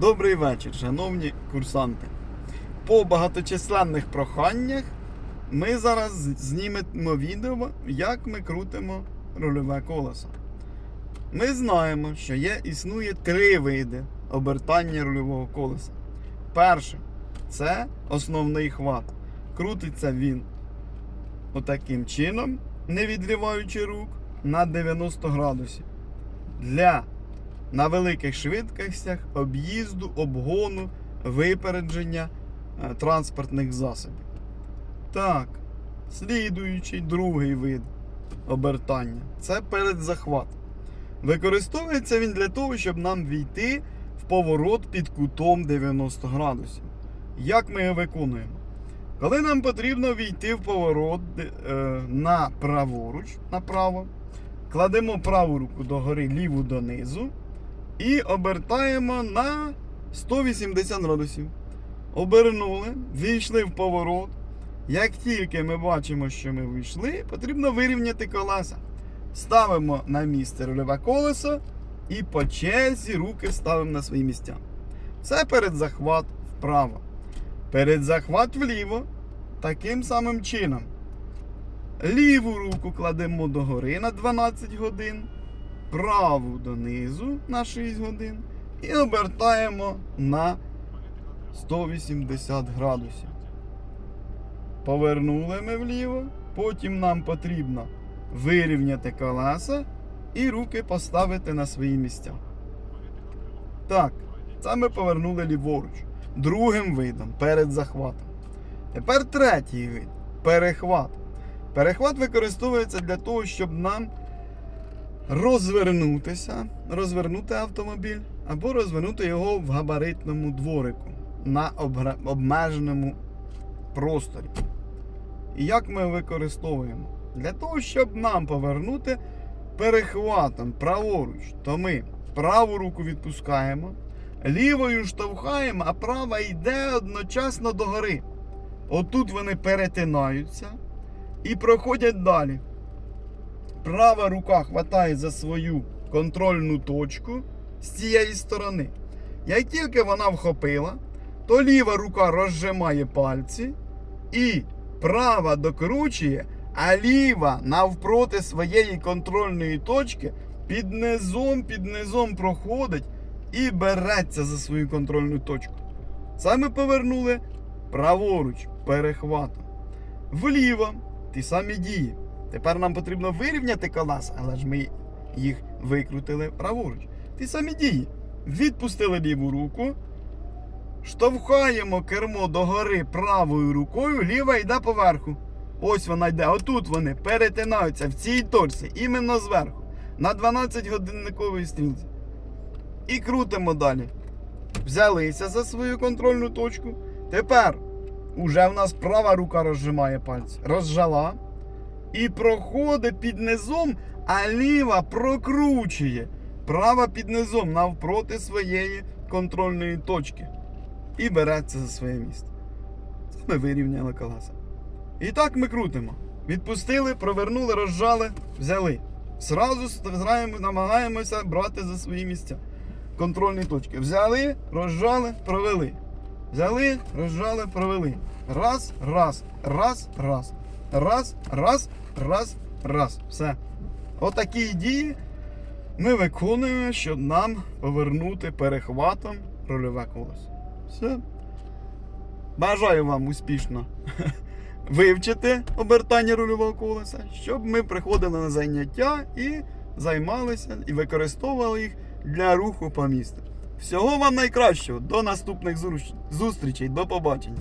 Добрий вечір, шановні курсанти. По багаточисленних проханнях ми зараз знімемо відео, як ми крутимо рульове колесо. Ми знаємо, що є, існує три види обертання рульового колеса. Перше це основний хват. Крутиться він отаким чином, не відливаючи рук, на 90 градусів. Для на великих швидкостях об'їзду, обгону, випередження е, транспортних засобів. Так, слідуючий другий вид обертання це передзахват. Використовується він для того, щоб нам війти в поворот під кутом 90 градусів. Як ми його виконуємо? Коли нам потрібно війти в поворот е, на праворуч, направо, кладемо праву руку догори, ліву донизу і обертаємо на 180 градусів. Обернули, війшли в поворот. Як тільки ми бачимо, що ми вийшли, потрібно вирівняти колеса. Ставимо на місце рульове колесо і по черзі руки ставимо на свої місця. Це передзахват вправо. Передзахват вліво. Таким самим чином. Ліву руку кладемо догори на 12 годин, праву донизу на 6 годин і обертаємо на 180 градусів. Повернули ми вліво, потім нам потрібно вирівняти колеса і руки поставити на свої місця. Так, це ми повернули ліворуч. Другим видом перед захватом. Тепер третій вид перехват. Перехват використовується для того, щоб нам розвернутися, розвернути автомобіль або розвернути його в габаритному дворику на обмеженому просторі. І як ми використовуємо? Для того, щоб нам повернути перехватом праворуч, то ми праву руку відпускаємо, лівою штовхаємо, а права йде одночасно догори. Отут вони перетинаються і проходять далі. Права рука хватає за свою контрольну точку з цієї сторони. Як тільки вона вхопила, то ліва рука розжимає пальці і права докручує, а ліва навпроти своєї контрольної точки під низом, під низом проходить і береться за свою контрольну точку. Саме повернули праворуч перехватом. Вліво ті самі дії. Тепер нам потрібно вирівняти колеса, але ж ми їх викрутили праворуч. Ті самі дії. Відпустили ліву руку, штовхаємо кермо догори правою рукою, ліва йде поверху. Ось вона йде. Отут вони перетинаються в цій точці, іменно зверху, на 12 годинниковій стрілці. І крутимо далі. Взялися за свою контрольну точку. Тепер уже в нас права рука розжимає пальці. Розжала. І проходить під низом, а ліва прокручує. Права під низом навпроти своєї контрольної точки. І береться за своє місце. Це ми вирівняли колеса. І так ми крутимо. Відпустили, провернули, розжали, взяли. Зразу намагаємося брати за свої місця. Контрольні точки. Взяли, розжали, провели. Взяли, розжали, провели. Раз, раз, раз, раз. Раз, раз, раз, раз. Все. Отакі дії ми виконуємо, щоб нам повернути перехватом рульове колесо. Все. Бажаю вам успішно вивчити обертання рульового колеса, щоб ми приходили на заняття і займалися і використовували їх для руху по місту. Всього вам найкращого. До наступних зустрічей. До побачення.